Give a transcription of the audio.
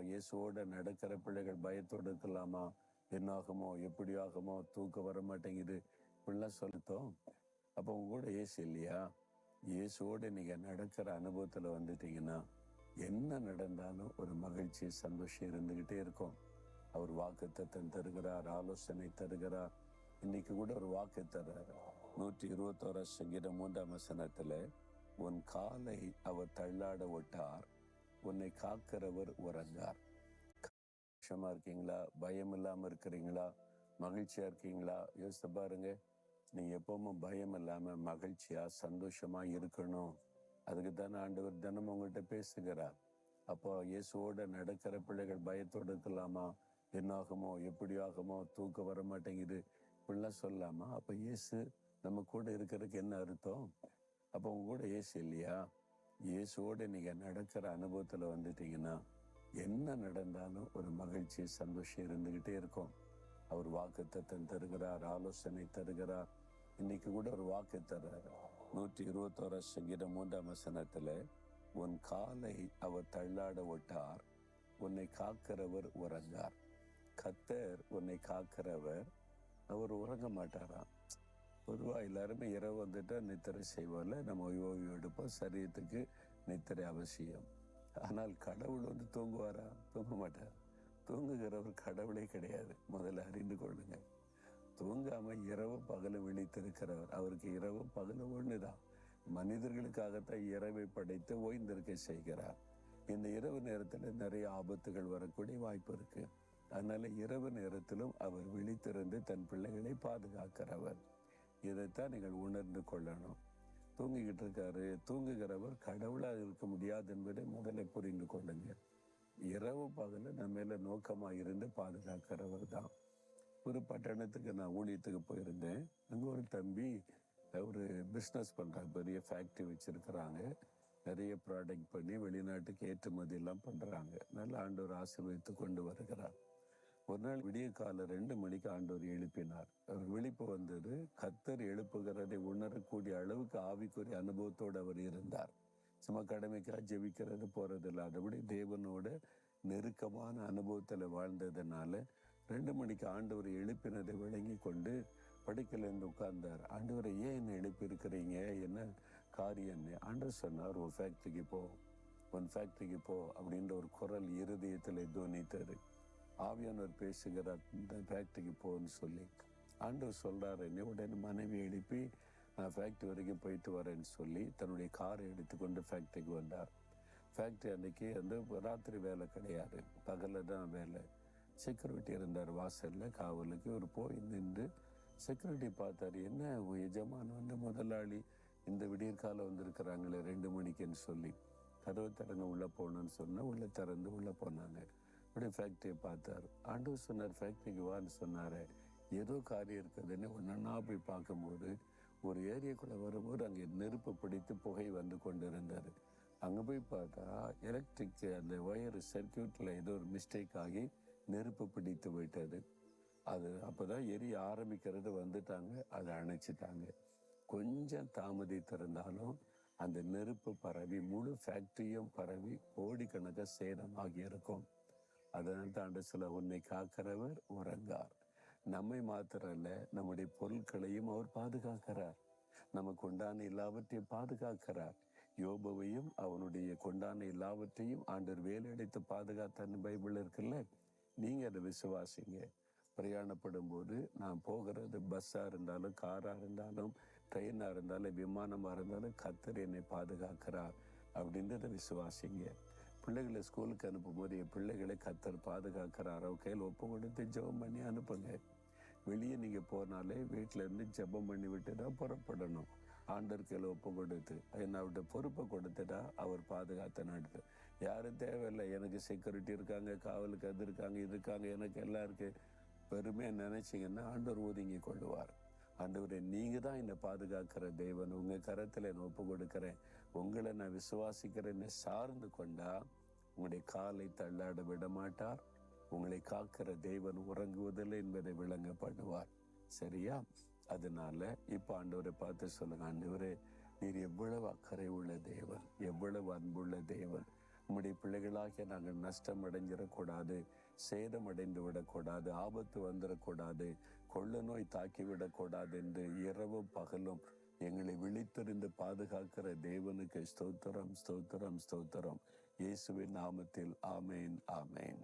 இயேசுவோட நடக்கிற பிள்ளைகள் பயத்தோடு இருக்கலாமா? என்னாகுமோ? எப்படி ஆகுமோ தூக்கம் வர மாட்டேங்குது. இப்படிலாம் சொல்லிட்டோம். அப்போ உங்களோட கூட இயேசு இல்லையா? இயேசுவோட நீங்க நடக்கிற அனுபவத்துல வந்துட்டீங்கன்னா என்ன நடந்தாலும் ஒரு மகிழ்ச்சி சந்தோஷம் இருந்துகிட்டே இருக்கும். அவர் வாக்கு தருகிறார் ஆலோசனை தருகிறார். இன்னைக்கு கூட ஒரு வாக்கு தர்றார். நூற்றி இருபத்தோரா சங்கீதம் மூன்றாம் வசனத்துல உன் காலை அவர் தள்ளாட விட்டார் உன்னை காக்கிறவர் உறங்கார். சந்தோஷமா இருக்கீங்களா? பயம் இல்லாம இருக்கிறீங்களா? மகிழ்ச்சியா இருக்கீங்களா? யோசித்து பாருங்க. நீ எப்பவும் பயம் இல்லாம மகிழ்ச்சியா சந்தோஷமா இருக்கணும். அதுக்கு தானே ஆண்டவர் தினமும் உங்கள்கிட்ட பேசுகிறார். அப்போ இயேசுவோட நடக்கிற பிள்ளைகள் பயத்தோடு இருக்கலாமா? என்னாகுமோ? எப்படி ஆகுமோ தூக்கம் வர மாட்டேங்குது இப்படிலாம் சொல்லலாமா? அப்ப இயேசு நம்ம கூட இருக்கிறதுக்கு என்ன அர்த்தம்? அப்போ உங்க கூட இயேசு இல்லையா? இயேசுவோடு நீங்கள் நடக்கிற அனுபவத்தில் வந்துட்டீங்கன்னா என்ன நடந்தாலும் ஒரு மகிழ்ச்சி சந்தோஷம் இருந்துகிட்டே இருக்கும். அவர் வாக்கு தருகிறார் ஆலோசனை தருகிறார். இன்னைக்கு கூட ஒரு வாக்கு தர்றார். நூற்றி இருபத்தோரா சங்கீதம் மூன்றாம் வசனத்துல உன் காலை அவர் தள்ளாட விட்டார் உன்னை காக்கிறவர் உறங்கார். கத்தர் உன்னை காக்கிறவர் அவர் உறங்க மாட்டாராம் பொதுவாக எல்லாருமே இரவு வந்துட்டால் நித்திரை செய்வோம்ல நம்ம ஓய்வு எடுப்போம். சரீரத்துக்கு நித்திரை அவசியம். ஆனால் கடவுள் வந்து தூங்குவாரா? தூங்க மாட்டார். தூங்குகிறவர் கடவுளே கிடையாது. முதல்ல அறிந்து கொள்ளுங்க. தூங்காம இரவு பகலும் விழித்திருக்கிறவர். அவருக்கு இரவு பகலும் ஒண்ணுதான். மனிதர்களுக்காகத்தான் இரவை படைத்து ஓய்ந்திருக்க செய்கிறார். இந்த இரவு நேரத்தில் நிறைய ஆபத்துகள் வரக்கூடிய வாய்ப்பு இருக்கு. அதனால இரவு நேரத்திலும் அவர் விழித்திருந்து தன் பிள்ளைகளை பாதுகாக்கிறவர். இதைத்தான் நீங்கள் உணர்ந்து கொள்ளணும். தூங்கிக்கிட்டு இருக்காரு. தூங்குகிறவர் கடவுளாக இருக்க முடியாது என்பதை முதல்ல புரிந்து கொள்ளுங்க இரவு பகல நம்ம மேல நோக்கமாக இருந்து பாதுகாக்கிறவர் தான். ஒரு பட்டணத்துக்கு நான் ஊழியத்துக்கு போயிருந்தேன். அங்கே ஒரு தம்பி ஒரு பிஸ்னஸ் பண்ணுறாங்க பெரிய ஃபேக்ட்ரி வச்சுருக்கிறாங்க. நிறைய ப்ராடக்ட் பண்ணி வெளிநாட்டுக்கு ஏற்றுமதி எல்லாம் பண்ணுறாங்க நல்ல ஆண்டவர் ஆசீர்வதித்து கொண்டு வருகிறார். ஒரு நாள் விடிய கால ரெண்டு மணிக்கு ஆண்டவர் எழுப்பினார். அவர் விழிப்பு வந்தது. கத்தர் எழுப்புகிறதை உணரக்கூடிய அளவுக்கு ஆவிக்குரிய அனுபவத்தோடு அவர் இருந்தார். சும்மா கடமைக்காக ஜெபிக்கிறது போறது இல்லை. அதுபடி தேவனோட நெருக்கமான அனுபவத்தில் வாழ்ந்ததுனால ரெண்டு மணிக்கு ஆண்டவர் எழுப்பினதை விளங்கி கொண்டு படுக்கலேருந்து இருந்து உட்கார்ந்தார். ஆண்டவரை ஏன் என்ன எழுப்பி இருக்கிறீங்க என்ன காரியம்னு என்ன ஆண்டவர் சொன்னார் ஒரு ஃபேக்ட்ரிக்கு போ. உன் ஃபேக்ட்ரிக்கு போ. அப்படின்ற ஒரு குரல் இருதயத்தில் துவனித்தது. ஆவியானவர் பேசுகிறார் இந்த ஃபேக்டரிக்கு போன்னு சொல்லி. ஆண்டவர் சொல்கிறார் என்ன உடனே மனைவி எழுப்பி நான் ஃபேக்டரி வரைக்கும் போயிட்டு வரேன்னு சொல்லி தன்னுடைய காரை எடுத்துக்கொண்டு ஃபேக்டரிக்கு வந்தார். ஃபேக்டரி அன்னைக்கு வந்து ராத்திரி வேலை கிடையாது பகலில் தான் வேலை. செக்யூரிட்டி இருந்தார் வாசலில் காவலுக்கு ஒரு போய் நின்று செக்யூரிட்டி பார்த்தார் என்ன உன் எஜமான் வந்து முதலாளி இந்த விடியற்காலம் வந்திருக்கிறாங்களே ரெண்டு மணிக்குன்னு சொல்லி. கதவு திறங்க உள்ளே போகணும்னு சொன்னால் உள்ளே திறந்து உள்ளே போனாங்க. அப்படியே ஃபேக்ட்ரியை பார்த்தார். ஆண்டு சொன்னார் ஃபேக்ட்ரிக்கு வான்னு சொன்னார். ஏதோ காரியம் இருக்குதுன்னு ஒன்னா போய் பார்க்கும்போது ஒரு ஏரியாக்குள்ளே வரும்போது அங்கே நெருப்பு பிடித்து புகை வந்து கொண்டு இருந்தார் அங்கே போய் பார்த்தா எலக்ட்ரிக் அந்த ஒயர் சர்க்கியூட்டில் ஏதோ ஒரு மிஸ்டேக் ஆகி நெருப்பு பிடித்து போயிட்டது. அது அப்பதான் எரிய ஆரம்பிக்கிறது வந்துட்டாங்க அதை அணைச்சிட்டாங்க. கொஞ்சம் தாமதித்திருந்தாலும் அந்த நெருப்பு பரவி முழு ஃபேக்ட்ரியும் பரவி கோடிக்கணக்காக சேதமாகி இருக்கும் அதனால் தான் சில உன்னை காக்கிறவர் உறங்கார். நம்மை மாத்திரல்ல நம்முடைய பொருட்களையும் அவர் பாதுகாக்கிறார். நமக்கு உண்டான எல்லாவற்றையும் பாதுகாக்கிறார். யோபுவையும் அவனுடைய கொண்டான எல்லாவற்றையும் ஆண்டர் வேலையடைத்து பாதுகாத்தான்னு பைபிள் இருக்குல்ல? நீங்க அதை விசுவாசிங்க. பிரயாணப்படும் போது நான் போகிறது பஸ்ஸா இருந்தாலும் காரா இருந்தாலும் ட்ரெயினா இருந்தாலும் விமானமா இருந்தாலும் கத்தர் என்னை பாதுகாக்கிறார் அப்படின்றத விசுவாசிங்க. பிள்ளைகளை ஸ்கூலுக்கு அனுப்பும் போது என் பிள்ளைகளை கத்தர் பாதுகாக்கிறாரோ? கையில் ஒப்பு கொடுத்து ஜெபம் பண்ணி அனுப்புங்க. வெளியே நீங்கள் போனாலே வீட்டில் இருந்து ஜெபம் பண்ணி விட்டு தான் புறப்படணும். ஆண்டர் கையில் ஒப்பு கொடுத்து என்ன அவர்கிட்ட பொறுப்பை கொடுத்துட்டா அவர் பாதுகாத்த நாட்டு யாரும் தேவையில்லை. எனக்கு செக்யூரிட்டி இருக்காங்க காவலுக்கு அது இருக்காங்க இது இருக்காங்க எனக்கு எல்லாம் இருக்கு. பெருமையாக நினைச்சீங்கன்னா ஆண்டவர் ஒதுங்கி கொள்ளுவார் ஆண்டவரே நீங்க தான் என்னை பாதுகாக்கிற தேவன். உங்க கரத்துல நான் ஒப்பு கொடுக்கிறேன் உங்களை நான் விசுவாசிக்கிறேன்னு சார்ந்து கொண்டா உங்களுடைய காலை தள்ளாட விட மாட்டார் உங்களை காக்கிற தேவன் உறங்குவதில்லை என்பதை விளங்க பண்ணுவார். சரியா? அதனால இப்ப ஆண்டவரை பார்த்து சொல்லுங்க. ஆண்டவரே நீர் எவ்வளவு அக்கறை உள்ள தேவன் எவ்வளவு அன்புள்ள தேவன். உம்முடைய பிள்ளைகளாகிய நாங்கள் நஷ்டம் அடைஞ்சிடக்கூடாது சேதம் அடைந்து விடக்கூடாது ஆபத்து வந்துடக்கூடாது கொள்ள நோய் தாக்கிவிடக்கூடாது என்று இரவும் பகலும் எங்களை விழித்திருந்து பாதுகாக்கிற தேவனுக்கு ஸ்தோத்திரம் ஸ்தோத்திரம் ஸ்தோத்திரம். இயேசுவின் நாமத்தில் ஆமேன் ஆமேன்.